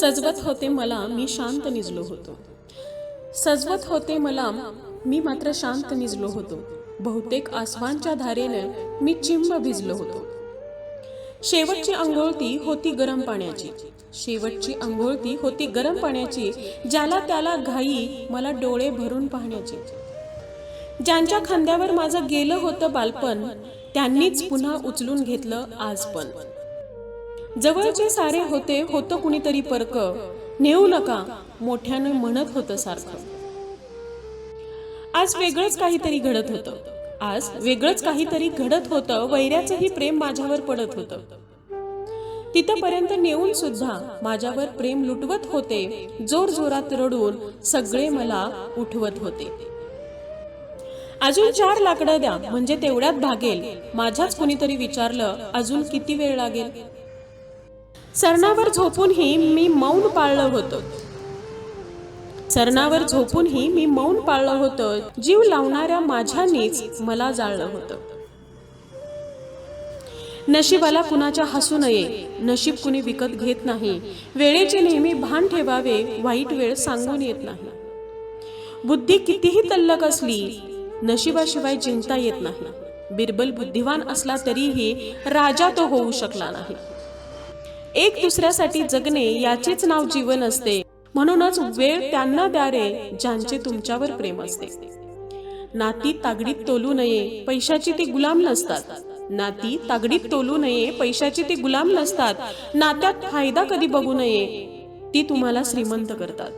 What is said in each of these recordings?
सजवत होते मला मी शांत निजलो होतो. सजवत होते मला मी मात्र शांत निजलो होतो. बहुतेक आसमानच्या धारेनं मी चिंब भिजलो होतो. शेवटची अंघोळती होती गरम पाण्याची. शेवटची अंघोळती होती गरम पाण्याची ज्याला त्याला घाई मला डोळे भरून पाहण्याची. ज्यांच्या खांद्यावर माझं गेलं होतं बालपण त्यांनीच पुन्हा उचलून घेतलं आज पण. जवळचे सारे होते होतं कुणीतरी परक. नेऊ नका मोठ्यानं म्हणत होतं सारखं. आज वेगळंच काहीतरी घडत होतं. आज वेगळंच काहीतरी घडत होतं वैऱ्याचंही प्रेम माझ्यावर पडत होतं. तिथपर्यंत नेऊन सुद्धा माझ्यावर प्रेम लुटवत होते जोर जोरात रडून सगळे मला उठवत होते. अजून चार लाकडं द्या म्हणजे तेवढ्यात भागेल. माझ्याच कुणीतरी विचारलं अजून किती वेळ लागेल? सरणावर झोपूनही मी मौन पाळलं होतं. सरणावर झोपूनही मी मौन पाळलं होतं. जीव लावणाऱ्या माझ्यानीच मला जाळलं होतं. नशिबाला कुणाच्या हसू नये. नशीब कुणी विकत घेत नाही. वेळेचे नेहमी भान ठेवावे वाईट वेळ सांगून येत नाही. बुद्धी कितीही तल्लक असली नशिबाशिवाय चिंता येत नाही. बिरबल बुद्धिवान असला तरीही राजा तो होऊ शकला नाही. एक दुसऱ्यासाठी जगणे याचेच नाव जीवन असते. म्हणूनच वेळ त्यांना द्या रे ज्यांचे तुमच्यावर प्रेम असते. नाती तागडीत तोलू नये पैशाची ती गुलाम नसतात. नाती तागडीत तोलू नये पैशाची ती गुलाम नसतात. नात्यात फायदा कधी बघू नये ती तुम्हाला श्रीमंत करतात.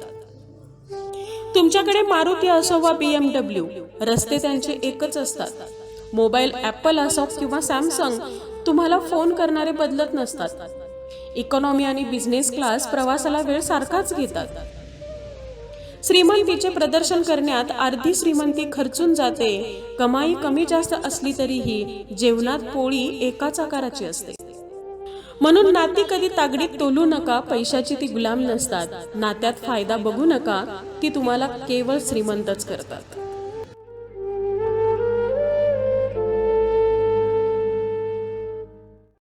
तुमच्याकडे मारुती असो वा बीएमडब्ल्यू रस्ते त्यांचे एकच असतात. मोबाईल ॲपल असो किंवा सॅमसंग तुम्हाला फोन करणारे बदलत नसतात. इकॉनॉमी आणि बिझनेस क्लास प्रवासाला वेळ सारखाच घेतात. श्रीमंतीचे प्रदर्शन करण्यात अर्धी श्रीमंती खर्चून जाते. कमाई कमी जास्त असली तरीही जेवणात पोळी एकाच आकाराची असते. म्हणून नाती कधी तागडीत तोलू नका पैशाची ती गुलाम नसतात. नात्यात फायदा बघू नका ती तुम्हाला केवळ श्रीमंतच करतात.